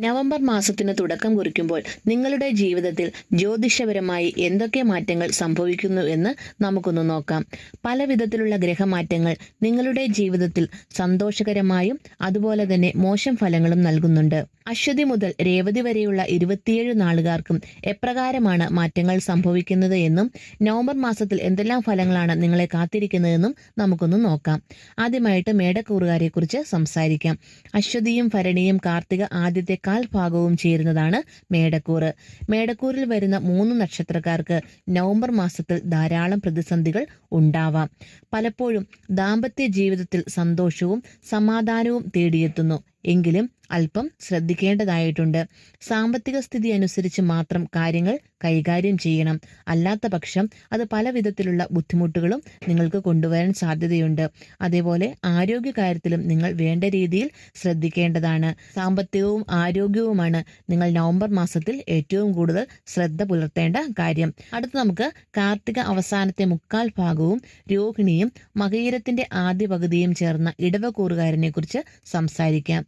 November മാസത്തിന് തുടക്കം കുറിക്കുമ്പോൾ നിങ്ങളുടെ ജീവിതത്തിൽ ജ്യോതിഷപരമായി എന്തൊക്കെ മാറ്റങ്ങൾ സംഭവിക്കുന്നു എന്ന് നമുക്കൊന്ന് നോക്കാം. പല വിധത്തിലുള്ള ഗ്രഹമാറ്റങ്ങൾ നിങ്ങളുടെ ജീവിതത്തിൽ സന്തോഷകരമായും അതുപോലെ തന്നെ മോശം ഫലങ്ങളും നൽകുന്നുണ്ട്. അശ്വതി മുതൽ രേവതി വരെയുള്ള ഇരുപത്തിയേഴ് നാളുകാർക്കും എപ്രകാരമാണ് മാറ്റങ്ങൾ സംഭവിക്കുന്നത് എന്നും നവംബർ മാസത്തിൽ എന്തെല്ലാം ഫലങ്ങളാണ് നിങ്ങളെ കാത്തിരിക്കുന്നതെന്നും നമുക്കൊന്ന് നോക്കാം. ആദ്യമായിട്ട് മേടക്കൂറുകാരെ കുറിച്ച് സംസാരിക്കാം. അശ്വതിയും ഭരണിയും കാർത്തിക ആദ്യത്തെ കാൽ ഭാഗവും ചേരുന്നതാണ് മേടക്കൂറ്. മേടക്കൂറിൽ വരുന്ന മൂന്ന് നക്ഷത്രക്കാർക്ക് നവംബർ മാസത്തിൽ ധാരാളം പ്രതിസന്ധികൾ ഉണ്ടാവാം. പലപ്പോഴും ദാമ്പത്യ ജീവിതത്തിൽ സന്തോഷവും സമാധാനവും തേടിയെത്തുന്നു. എങ്കിലും അല്പം ശ്രദ്ധിക്കേണ്ടതായിട്ടുണ്ട്. സാമ്പത്തിക സ്ഥിതി അനുസരിച്ച് മാത്രം കാര്യങ്ങൾ കൈകാര്യം ചെയ്യണം. അല്ലാത്ത പക്ഷം അത് പല വിധത്തിലുള്ള ബുദ്ധിമുട്ടുകളും നിങ്ങൾക്ക് കൊണ്ടുവരാൻ സാധ്യതയുണ്ട്. അതേപോലെ ആരോഗ്യ കാര്യത്തിലും നിങ്ങൾ വേണ്ട രീതിയിൽ ശ്രദ്ധിക്കേണ്ടതാണ്. സാമ്പത്തികവും ആരോഗ്യവുമാണ് നിങ്ങൾ നവംബർ മാസത്തിൽ ഏറ്റവും കൂടുതൽ ശ്രദ്ധ പുലർത്തേണ്ട കാര്യം. അടുത്ത് നമുക്ക് കാർത്തിക അവസാനത്തെ മുക്കാൽ ഭാഗവും രോഹിണിയും മകയിരത്തിന്റെ ആദ്യ പകുതിയും ചേർന്ന ഇടവക്കൂറുകാരനെ കുറിച്ച് സംസാരിക്കാം.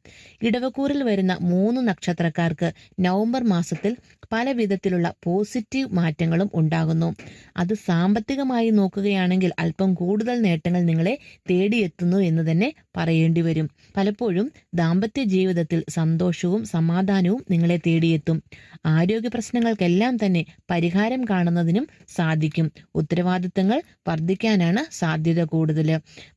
ഇടവക്കൂറിൽ വരുന്ന മൂന്ന് നക്ഷത്രക്കാർക്ക് നവംബർ മാസത്തിൽ പല വിധത്തിലുള്ള പോസിറ്റീവ് മാറ്റങ്ങളും ഉണ്ടാകുന്നു. അത് സാമ്പത്തികമായി നോക്കുകയാണെങ്കിൽ അല്പം കൂടുതൽ നേട്ടങ്ങൾ നിങ്ങളെ തേടിയെത്തുന്നു എന്ന് തന്നെ പറയേണ്ടി വരും. പലപ്പോഴും ദാമ്പത്യ ജീവിതത്തിൽ സന്തോഷവും സമാധാനവും നിങ്ങളെ തേടിയെത്തും. ആരോഗ്യ പ്രശ്നങ്ങൾക്കെല്ലാം തന്നെ പരിഹാരം കാണുന്നതിനും സാധിക്കും. ഉത്തരവാദിത്തങ്ങൾ വർദ്ധിക്കാനാണ് സാധ്യത കൂടുതൽ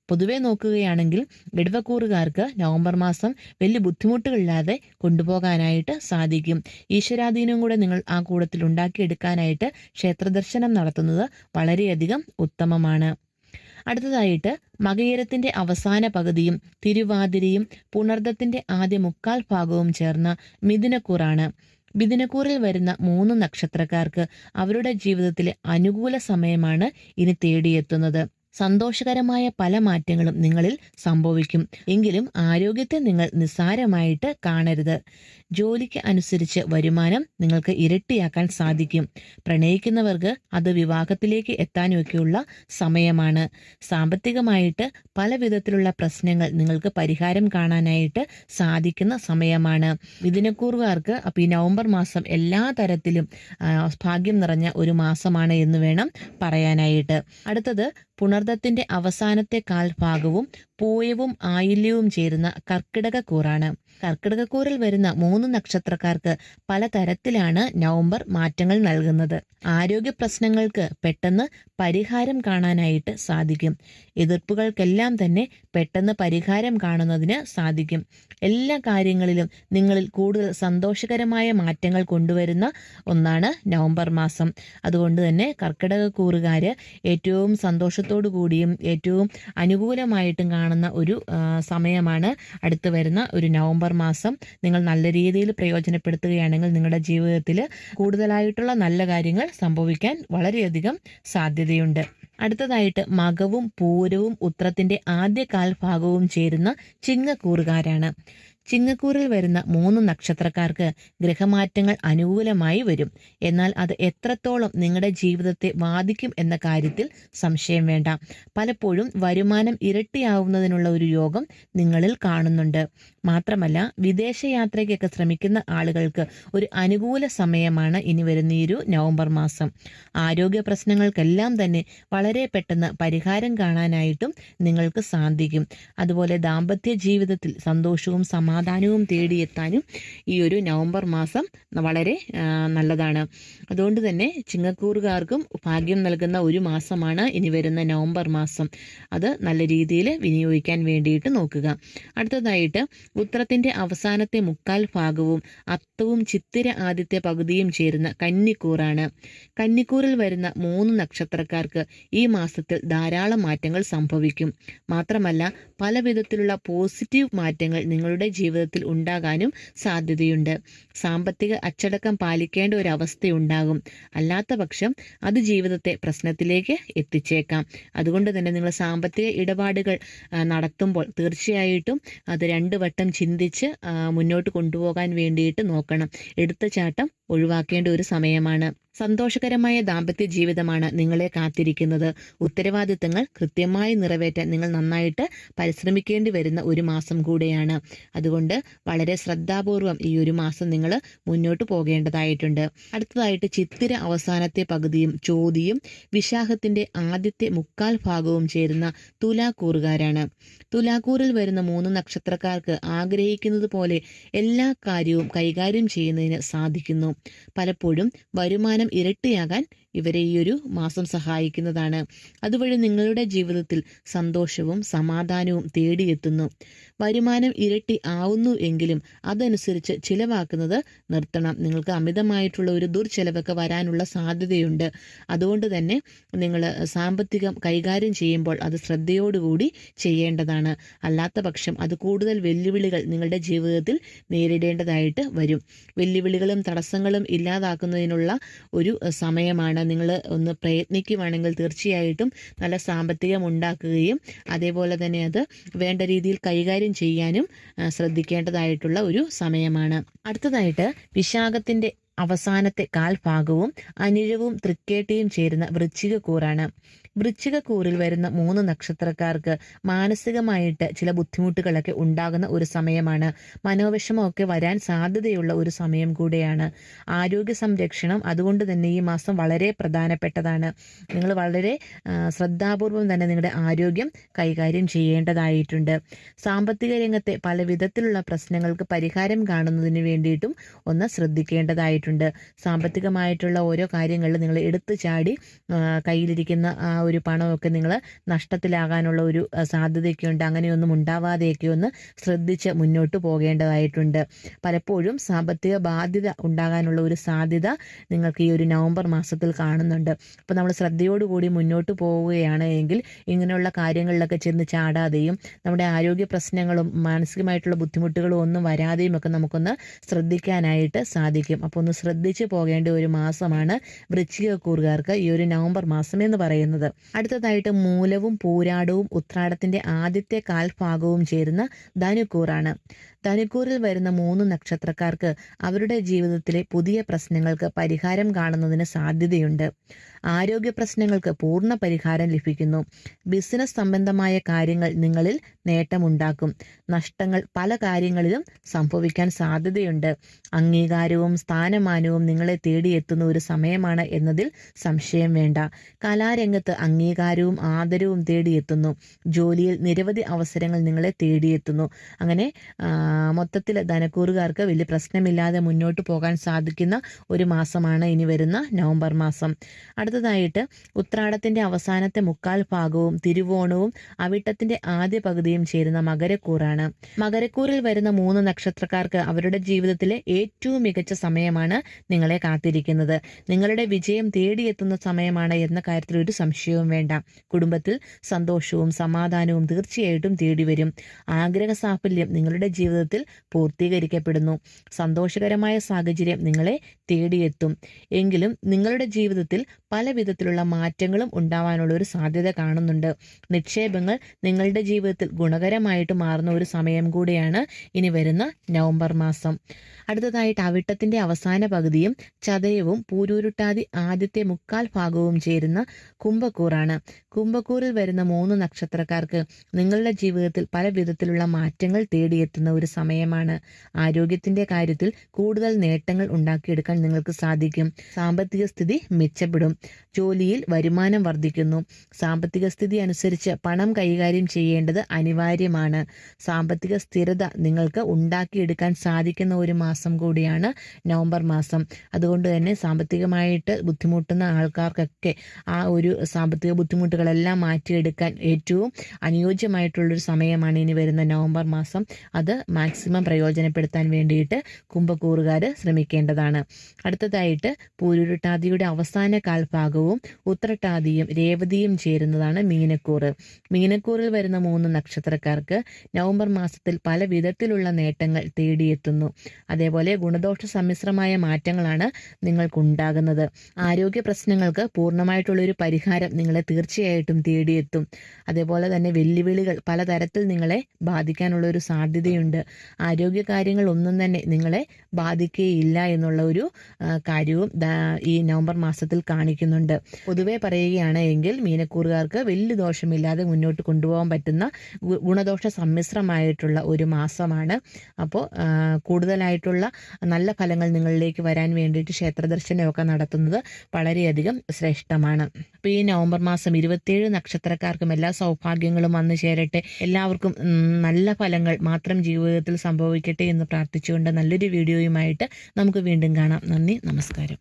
പൊതുവെ നോക്കുകയാണെങ്കിൽ ഇടവക്കൂറുകാർക്ക് നവംബർ മാസം വലിയ ബുദ്ധിമുട്ടുകളില്ലാതെ കൊണ്ടുപോകാനായിട്ട് സാധിക്കും. ഈശ്വരാധീനം കൂടെ നിങ്ങൾ ആ കൂടത്തിൽ ഉണ്ടാക്കിയെടുക്കാനായിട്ട് ക്ഷേത്രദർശനം നടത്തുന്നത് വളരെയധികം ഉത്തമമാണ്. അടുത്തതായിട്ട് മകയിരത്തിന്റെ അവസാന പകുതിയും തിരുവാതിരയും പുണർദത്തിന്റെ ആദ്യ മുക്കാൽ ഭാഗവും ചേർന്ന മിഥുനക്കൂറാണ്. മിഥുനക്കൂറിൽ വരുന്ന മൂന്ന് നക്ഷത്രക്കാർക്ക് അവരുടെ ജീവിതത്തിലെ അനുകൂല സമയമാണ് ഇനി തേടിയെത്തുന്നത്. സന്തോഷകരമായ പല മാറ്റങ്ങളും നിങ്ങളിൽ സംഭവിക്കും. എങ്കിലും ആരോഗ്യത്തെ നിങ്ങൾ നിസ്സാരമായിട്ട് കാണരുത്. ജോലിക്ക് അനുസരിച്ച് വരുമാനം നിങ്ങൾക്ക് ഇരട്ടിയാക്കാൻ സാധിക്കും. പ്രണയിക്കുന്നവർക്ക് അത് വിവാഹത്തിലേക്ക് എത്താനൊക്കെയുള്ള സമയമാണ്. സാമ്പത്തികമായിട്ട് പല വിധത്തിലുള്ള പ്രശ്നങ്ങൾ നിങ്ങൾക്ക് പരിഹാരം കാണാനായിട്ട് സാധിക്കുന്ന സമയമാണ്. മിഥുനക്കൂറുകാർക്ക് അപ്പോൾ ഈ നവംബർ മാസം എല്ലാ തരത്തിലും ഭാഗ്യം നിറഞ്ഞ ഒരു മാസമാണ് എന്ന് വേണം പറയാനായിട്ട്. അടുത്തത് പുണർദത്തിന്റെ അവസാനത്തെ കാൽഭാഗവും പൂയവും ആയില്യവും ചേരുന്ന കർക്കിടക കൂറാണ് കർക്കിടകക്കൂറിൽ വരുന്ന മൂന്ന് നക്ഷത്രക്കാർക്ക് പലതരത്തിലാണ് നവംബർ മാറ്റങ്ങൾ നൽകുന്നത്. ആരോഗ്യ പ്രശ്നങ്ങൾക്ക് പെട്ടെന്ന് പരിഹാരം കാണാനായിട്ട് സാധിക്കും. എതിർപ്പുകൾക്കെല്ലാം തന്നെ പെട്ടെന്ന് പരിഹാരം കാണുന്നതിന് സാധിക്കും. എല്ലാ കാര്യങ്ങളിലും നിങ്ങളിൽ കൂടുതൽ സന്തോഷകരമായ മാറ്റങ്ങൾ കൊണ്ടുവരുന്ന ഒന്നാണ് നവംബർ മാസം. അതുകൊണ്ട് തന്നെ കർക്കിടക കൂറുകാര് ഏറ്റവും സന്തോഷത്തോടു കൂടിയും ഏറ്റവും അനുകൂലമായിട്ടും കാണുന്ന ഒരു സമയമാണ് അടുത്ത് വരുന്ന ഒരു നവംബർ മാസം. നിങ്ങൾ നല്ല രീതിയിൽ പ്രയോജനപ്പെടുത്തുകയാണെങ്കിൽ നിങ്ങളുടെ ജീവിതത്തിൽ കൂടുതലായിട്ടുള്ള നല്ല കാര്യങ്ങൾ സംഭവിക്കാൻ വളരെയധികം സാധ്യതയുണ്ട്. അടുത്തതായിട്ട് മകവും പൂരവും ഉത്രത്തിന്റെ ആദ്യ കാൽഭാഗവും ചേരുന്ന ചിങ്ങക്കൂറുകാരാണ്. ചിങ്ങക്കൂറിൽ വരുന്ന മൂന്ന് നക്ഷത്രക്കാർക്ക് ഗ്രഹമാറ്റങ്ങൾ അനുകൂലമായി വരും. എന്നാൽ അത് എത്രത്തോളം നിങ്ങളുടെ ജീവിതത്തെ ബാധിക്കും എന്ന കാര്യത്തിൽ സംശയം വേണ്ട. പലപ്പോഴും വരുമാനം ഇരട്ടിയാവുന്നതിനുള്ള ഒരു യോഗം നിങ്ങളിൽ കാണുന്നുണ്ട്. മാത്രമല്ല വിദേശയാത്രയ്ക്കൊക്കെ ശ്രമിക്കുന്ന ആളുകൾക്ക് ഒരു അനുകൂല സമയമാണ് ഇനി വരുന്ന ഈ ഒരു നവംബർ മാസം. ആരോഗ്യ പ്രശ്നങ്ങൾക്കെല്ലാം തന്നെ വളരെ പെട്ടെന്ന് പരിഹാരം കാണാനായിട്ടും നിങ്ങൾക്ക് സാധിക്കും. അതുപോലെ ദാമ്പത്യ ജീവിതത്തിൽ സന്തോഷവും സമാ സമാധാനവും തേടിയെത്താനും ഈ ഒരു നവംബർ മാസം വളരെ നല്ലതാണ്. അതുകൊണ്ട് തന്നെ ചിങ്ങക്കൂറുകാർക്കും ഭാഗ്യം നൽകുന്ന ഒരു മാസമാണ് ഇനി വരുന്ന നവംബർ മാസം. അത് നല്ല രീതിയിൽ വിനിയോഗിക്കാൻ വേണ്ടിയിട്ട് നോക്കുക. അടുത്തതായിട്ട് ഉത്രത്തിന്റെ അവസാനത്തെ മുക്കാൽ ഭാഗവും അത്തവും ചിത്തിര ആദ്യത്തെ പകുതിയും ചേരുന്ന കന്നിക്കൂറാണ്. കന്നിക്കൂറിൽ വരുന്ന മൂന്ന് നക്ഷത്രക്കാർക്ക് ഈ മാസത്തിൽ ധാരാളം മാറ്റങ്ങൾ സംഭവിക്കും. മാത്രമല്ല പല വിധത്തിലുള്ള പോസിറ്റീവ് മാറ്റങ്ങൾ നിങ്ങളുടെ ജീവിതത്തിൽ ഉണ്ടാകാനും സാധ്യതയുണ്ട്. സാമ്പത്തിക അച്ചടക്കം പാലിക്കേണ്ട ഒരു അവസ്ഥയുണ്ടാകും അല്ലാത്ത പക്ഷം അത് ജീവിതത്തെ പ്രശ്നത്തിലേക്ക് എത്തിച്ചേക്കാം. അതുകൊണ്ട് തന്നെ നിങ്ങൾ സാമ്പത്തിക ഇടപാടുകൾ നടത്തുമ്പോൾ തീർച്ചയായിട്ടും അത് രണ്ട് വട്ടം ചിന്തിച്ച് മുന്നോട്ട് കൊണ്ടുപോകാൻ വേണ്ടിയിട്ട് നോക്കണം. എടുത്ത ചാട്ടം ഒഴിവാക്കേണ്ട ഒരു സമയമാണ്. സന്തോഷകരമായ ദാമ്പത്യ ജീവിതമാണ് നിങ്ങളെ കാത്തിരിക്കുന്നത്. ഉത്തരവാദിത്തങ്ങൾ കൃത്യമായി നിറവേറ്റാൻ നിങ്ങൾ നന്നായിട്ട് പരിശ്രമിക്കേണ്ടി വരുന്ന ഒരു മാസം കൂടെയാണ്. അതുകൊണ്ട് വളരെ ശ്രദ്ധാപൂർവം ഈ ഒരു മാസം നിങ്ങൾ മുന്നോട്ട് പോകേണ്ടതായിട്ടുണ്ട്. അടുത്തതായിട്ട് ചിത്തിര അവസാനത്തെ പകുതിയും ചോതിയും വിശാഖത്തിന്റെ ആദ്യത്തെ മുക്കാൽ ഭാഗവും ചേരുന്ന തുലാക്കൂറുകാരാണ്. തുലാക്കൂറിൽ വരുന്ന മൂന്ന് നക്ഷത്രക്കാർക്ക് ആഗ്രഹിക്കുന്നത് പോലെ എല്ലാ കാര്യവും കൈകാര്യം ചെയ്യുന്നതിന് സാധിക്കുന്നു. പലപ്പോഴും വരുമാനം இரட்டியாகாൻ ഇവരെ ഈ ഒരു മാസം സഹായിക്കുന്നതാണ്. അതുവഴി നിങ്ങളുടെ ജീവിതത്തിൽ സന്തോഷവും സമാധാനവും തേടിയെത്തുന്നു. വരുമാനം ഇരട്ടി ആവുന്നു എങ്കിലും അതനുസരിച്ച് ചിലവാക്കുന്നത് നിർത്തണം. നിങ്ങൾക്ക് അമിതമായിട്ടുള്ള ഒരു ദുർചെലവൊക്കെ വരാനുള്ള സാധ്യതയുണ്ട്. അതുകൊണ്ട് തന്നെ നിങ്ങൾ സാമ്പത്തികം കൈകാര്യം ചെയ്യുമ്പോൾ അത് ശ്രദ്ധയോടുകൂടി ചെയ്യേണ്ടതാണ്. അല്ലാത്ത പക്ഷം അത് കൂടുതൽ വെല്ലുവിളികൾ നിങ്ങളുടെ ജീവിതത്തിൽ നേരിടേണ്ടതായിട്ട് വരും. വെല്ലുവിളികളും തടസ്സങ്ങളും ഇല്ലാതാക്കുന്നതിനുള്ള ഒരു സമയമാണ്. നിങ്ങൾ ഒന്ന് പ്രയത്നിക്കുവാണെങ്കിൽ തീർച്ചയായിട്ടും നല്ല സാമ്പത്തികം ഉണ്ടാക്കുകയും അതേപോലെ തന്നെ അത് വേണ്ട രീതിയിൽ കൈകാര്യം ചെയ്യാനും ശ്രദ്ധിക്കേണ്ടതായിട്ടുള്ള ഒരു സമയമാണ്. അടുത്തതായിട്ട് വിശാഖത്തിന്റെ അവസാനത്തെ കാൽഭാഗവും അനിഴവും തൃക്കേട്ടയും ചേരുന്ന വൃശ്ചിക കൂറാണ് വൃശ്ചിക കൂറിൽ വരുന്ന മൂന്ന് നക്ഷത്രക്കാർക്ക് മാനസികമായിട്ട് ചില ബുദ്ധിമുട്ടുകളൊക്കെ ഉണ്ടാകുന്ന ഒരു സമയമാണ്. മനോവിഷമമൊക്കെ വരാൻ സാധ്യതയുള്ള ഒരു സമയം കൂടെയാണ്. ആരോഗ്യ സംരക്ഷണം അതുകൊണ്ട് തന്നെ ഈ മാസം വളരെ പ്രധാനപ്പെട്ടതാണ്. നിങ്ങൾ വളരെ ശ്രദ്ധാപൂർവം തന്നെ നിങ്ങളുടെ ആരോഗ്യം കൈകാര്യം ചെയ്യേണ്ടതായിട്ടുണ്ട്. സാമ്പത്തിക രംഗത്തെ പല വിധത്തിലുള്ള പ്രശ്നങ്ങൾക്ക് പരിഹാരം കാണുന്നതിന് വേണ്ടിയിട്ടും ഒന്ന് ശ്രദ്ധിക്കേണ്ടതായിട്ടുണ്ട്. സാമ്പത്തികമായിട്ടുള്ള ഓരോ കാര്യങ്ങളിൽ നിങ്ങൾ എടുത്തു ചാടി കയ്യിലിരിക്കുന്ന ആ ഒരു പണമൊക്കെ നിങ്ങൾ നഷ്ടത്തിലാകാനുള്ള ഒരു സാധ്യതയൊക്കെയുണ്ട്. അങ്ങനെയൊന്നും ഉണ്ടാവാതെയൊക്കെ ഒന്ന് ശ്രദ്ധിച്ച് മുന്നോട്ട് പോകേണ്ടതായിട്ടുണ്ട്. പലപ്പോഴും സാമ്പത്തിക ബാധ്യത ഉണ്ടാകാനുള്ള ഒരു സാധ്യത നിങ്ങൾക്ക് ഈ ഒരു നവംബർ മാസത്തിൽ കാണുന്നുണ്ട്. അപ്പോൾ നമ്മൾ ശ്രദ്ധയോടുകൂടി മുന്നോട്ട് പോവുകയാണ് എങ്കിൽ ഇങ്ങനെയുള്ള കാര്യങ്ങളിലൊക്കെ ചെന്ന് ചാടാതെയും നമ്മുടെ ആരോഗ്യ പ്രശ്നങ്ങളും മാനസികമായിട്ടുള്ള ബുദ്ധിമുട്ടുകളും ഒന്നും വരാതെയും ഒക്കെ നമുക്കൊന്ന് ശ്രദ്ധിക്കാനായിട്ട് സാധിക്കും. അപ്പോൾ ഒന്ന് ശ്രദ്ധിച്ച് പോകേണ്ട ഒരു മാസമാണ് വൃശ്ചിക കൂറുകാർക്ക് ഈ ഒരു നവംബർ മാസം എന്ന് പറയുന്നത്. അടുത്തതായിട്ട് മൂലവും പൂരാടവും ഉത്രാടത്തിന്റെ ആദ്യത്തെ കാൽഭാഗവും ചേരുന്ന ധനുക്കൂറാണ്. ധനുക്കൂറിൽ വരുന്ന മൂന്ന് നക്ഷത്രക്കാർക്ക് അവരുടെ ജീവിതത്തിലെ പുതിയ പ്രശ്നങ്ങൾക്ക് പരിഹാരം കാണുന്നതിന് സാധ്യതയുണ്ട്. ആരോഗ്യ പ്രശ്നങ്ങൾക്ക് പൂർണ പരിഹാരം ലഭിക്കുന്നു. ബിസിനസ് സംബന്ധമായ കാര്യങ്ങൾ നിങ്ങളിൽ നേട്ടമുണ്ടാക്കും. നഷ്ടങ്ങൾ പല കാര്യങ്ങളിലും സംഭവിക്കാൻ സാധ്യതയുണ്ട്. അംഗീകാരവും സ്ഥാനമാനവും നിങ്ങളെ തേടിയെത്തുന്ന ഒരു സമയമാണ് എന്നതിൽ സംശയം വേണ്ട. കലാരംഗത്ത് അംഗീകാരവും ആദരവും തേടിയെത്തുന്നു. ജോലിയിൽ നിരവധി അവസരങ്ങൾ നിങ്ങളെ തേടിയെത്തുന്നു. അങ്ങനെ മൊത്തത്തിൽ ധനക്കൂറുകാർക്ക് വലിയ പ്രശ്നമില്ലാതെ മുന്നോട്ട് പോകാൻ സാധിക്കുന്ന ഒരു മാസമാണ് ഇനി വരുന്ന നവംബർ മാസം. അടുത്തതായിട്ട് ഉത്രാടത്തിന്റെ അവസാനത്തെ മുക്കാൽ ഭാഗവും തിരുവോണവും അവിട്ടത്തിന്റെ ആദ്യ പകുതിയും ചേരുന്ന മകരക്കൂറാണ്. മകരക്കൂറിൽ വരുന്ന മൂന്ന് നക്ഷത്രക്കാർക്ക് അവരുടെ ജീവിതത്തിലെ ഏറ്റവും മികച്ച സമയമാണ് നിങ്ങളെ കാത്തിരിക്കുന്നത്. നിങ്ങളുടെ വിജയം തേടിയെത്തുന്ന സമയമാണ് എന്ന കാര്യത്തിൽ ഒരു സംശയവും വേണ്ട. കുടുംബത്തിൽ സന്തോഷവും സമാധാനവും തീർച്ചയായിട്ടും തേടിവരും. ആഗ്രഹ സാഫല്യം നിങ്ങളുടെ ജീവിതത്തിൽ പൂർത്തീകരിക്കപ്പെടുന്നു. സന്തോഷകരമായ സാഹചര്യം നിങ്ങളെ തേടിയെത്തും. എങ്കിലും നിങ്ങളുടെ ജീവിതത്തിൽ പല വിധത്തിലുള്ള മാറ്റങ്ങളും ഉണ്ടാവാനുള്ള ഒരു സാധ്യത കാണുന്നുണ്ട്. നിക്ഷേപങ്ങൾ നിങ്ങളുടെ ജീവിതത്തിൽ ഗുണകരമായിട്ട് മാറുന്ന ഒരു സമയം കൂടിയാണ് ഇനി വരുന്ന നവംബർ മാസം. അടുത്തതായിട്ട് അവിട്ടത്തിന്റെ അവസാന പകുതിയും ചതയവും പൂരൂരുട്ടാതി ആദ്യത്തെ മുക്കാൽ ഭാഗവും ചേരുന്ന കുംഭക്കൂറാണ്. കുംഭക്കൂറിൽ വരുന്ന മൂന്ന് നക്ഷത്രക്കാർക്ക് നിങ്ങളുടെ ജീവിതത്തിൽ പല വിധത്തിലുള്ള മാറ്റങ്ങൾ തേടിയെത്തുന്ന ഒരു സമയമാണ്. ആരോഗ്യത്തിന്റെ കാര്യത്തിൽ കൂടുതൽ നേട്ടങ്ങൾ ഉണ്ടാക്കിയെടുക്കാൻ നിങ്ങൾക്ക് സാധിക്കും. സാമ്പത്തിക സ്ഥിതി മെച്ചപ്പെടും. ജോലിയിൽ വരുമാനം വർദ്ധിക്കുന്നു. സാമ്പത്തിക സ്ഥിതി അനുസരിച്ച് പണം കൈകാര്യം ചെയ്യേണ്ടത് അനിവാര്യമാണ്. സാമ്പത്തിക സ്ഥിരത നിങ്ങൾക്ക് ഉണ്ടാക്കിയെടുക്കാൻ സാധിക്കുന്ന ഒരു മാസം കൂടിയാണ് നവംബർ മാസം. അതുകൊണ്ട് തന്നെ സാമ്പത്തികമായിട്ട് ബുദ്ധിമുട്ടുന്ന ആൾക്കാർക്കൊക്കെ ആ ഒരു സാമ്പത്തിക ബുദ്ധിമുട്ടുകളെല്ലാം മാറ്റിയെടുക്കാൻ ഏറ്റവും അനുയോജ്യമായിട്ടുള്ളൊരു സമയമാണ് ഇനി വരുന്ന നവംബർ മാസം. അത് മാക്സിമം പ്രയോജനപ്പെടുത്താൻ വേണ്ടിയിട്ട് കുംഭക്കൂറുകാർ ശ്രമിക്കേണ്ടതാണ്. അടുത്തതായിട്ട് പൂരുരുട്ടാതിയുടെ അവസാന കാൽഭാഗവും ഉത്രട്ടാതിയും രേവതിയും ചേരുന്നതാണ് മീനക്കൂറ്. മീനക്കൂറിൽ വരുന്ന മൂന്ന് നക്ഷത്രക്കാർക്ക് നവംബർ മാസത്തിൽ പല വിധത്തിലുള്ള നേട്ടങ്ങൾ തേടിയെത്തുന്നു. അതേപോലെ ഗുണദോഷ സമ്മിശ്രമായ മാറ്റങ്ങളാണ് നിങ്ങൾക്കുണ്ടാകുന്നത്. ആരോഗ്യ പ്രശ്നങ്ങൾക്ക് പൂർണമായിട്ടുള്ളൊരു പരിഹാരം നിങ്ങളെ തീർച്ചയായിട്ടും തേടിയെത്തും. അതേപോലെ തന്നെ വെല്ലുവിളികൾ പലതരത്തിൽ നിങ്ങളെ ബാധിക്കാനുള്ള ഒരു സാധ്യതയുണ്ട്. ആരോഗ്യ കാര്യങ്ങളൊന്നും തന്നെ നിങ്ങളെ ബാധിക്കുകയില്ല എന്നുള്ള ഒരു കാര്യവും ഈ നവംബർ മാസത്തിൽ കാണിക്കുന്നുണ്ട്. പൊതുവെ പറയുകയാണ് എങ്കിൽ മീനക്കൂറുകാർക്ക് വലിയ ദോഷമില്ലാതെ മുന്നോട്ട് കൊണ്ടുപോകാൻ പറ്റുന്ന ഗുണദോഷ സമ്മിശ്രമായിട്ടുള്ള ഒരു മാസമാണ്. അപ്പോൾ കൂടുതലായിട്ടുള്ള നല്ല ഫലങ്ങൾ നിങ്ങളിലേക്ക് വരാൻ വേണ്ടിയിട്ട് ക്ഷേത്ര ദർശനമൊക്കെ നടത്തുന്നത് വളരെയധികം ശ്രേഷ്ഠമാണ്. അപ്പോൾ ഈ നവംബർ മാസം ഇരുപത്തിയേഴ് നക്ഷത്രക്കാർക്കും എല്ലാ സൗഭാഗ്യങ്ങളും വന്നു ചേരട്ടെ. എല്ലാവർക്കും നല്ല ഫലങ്ങൾ മാത്രം ജീവിതത്തിൽ സംഭവിക്കട്ടെ എന്ന് പ്രാർത്ഥിച്ചുകൊണ്ട് നല്ലൊരു വീഡിയോയുമായിട്ട് നമുക്ക് വീണ്ടും കാണാം. നന്ദി നമസ്കാരം.